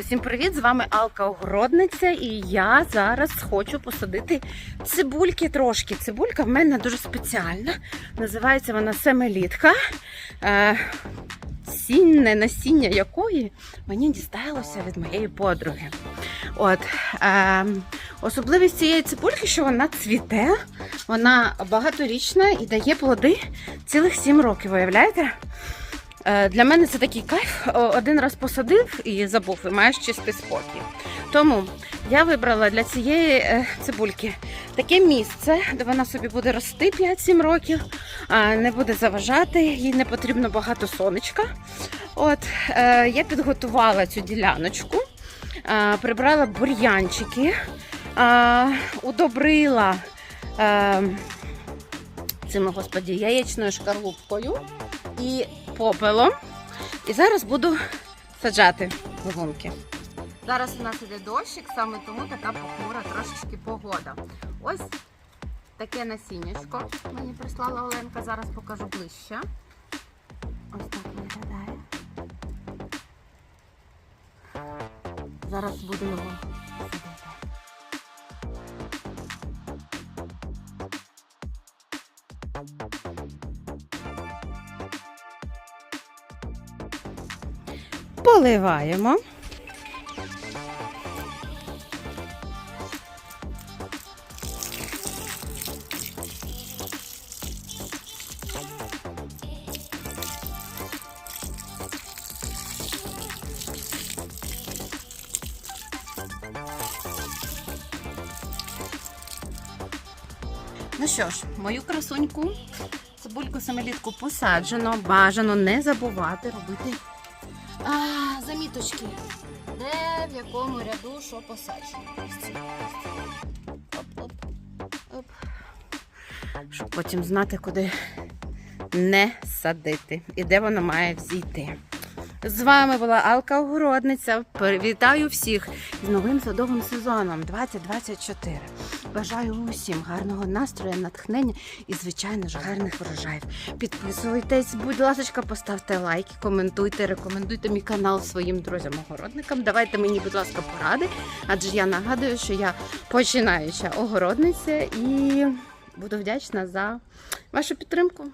Усім привіт! З вами Алка Огородниця, і я зараз хочу посадити цибульки трошки. Цибулька в мене дуже спеціальна. Називається вона семилітка. Е, сінне насіння якої мені дісталося від моєї подруги. От, е, особливість цієї цибульки, що вона цвіте, вона багаторічна і дає плоди цілих 7 років, виявляєте? Е, Для мене це такий кайф. Один раз посадив і забув, і маєш чистий спокій. Тому я вибрала для цієї е, цибульки таке місце, де вона собі буде рости 5-7 років, не буде заважати, їй не потрібно багато сонечка. От е, я підготувала цю діляночку, прибрала бур'янчики, удобрила цими господі яєчною шкарлупкою і попелом. І зараз буду саджати вагонки. Зараз у нас іде дощик, саме тому така похмура трошечки погода. Ось таке насіннячко мені прислала Оленка, зараз покажу ближче. Ось так виглядає. Зараз буду його садити. Поливаємо. Ну що ж, мою красуньку, цибульку семилітку посаджено. Бажано не забувати робити а, заміточки. Де в якому ряду що посаджено. Оп-оп. Оп. Щоб потім знати, куди не садити і де воно має взійти. З вами була Алка Огородниця. Вітаю всіх з новим садовим сезоном 2024. Бажаю усім гарного настрою, натхнення і, звичайно ж, гарних врожаїв. Підписуйтесь, будь ласка, поставте лайки, коментуйте, рекомендуйте мій канал своїм друзям-огородникам. Давайте мені, будь ласка, поради, адже я нагадую, що я починаюча огородниця і буду вдячна за вашу підтримку.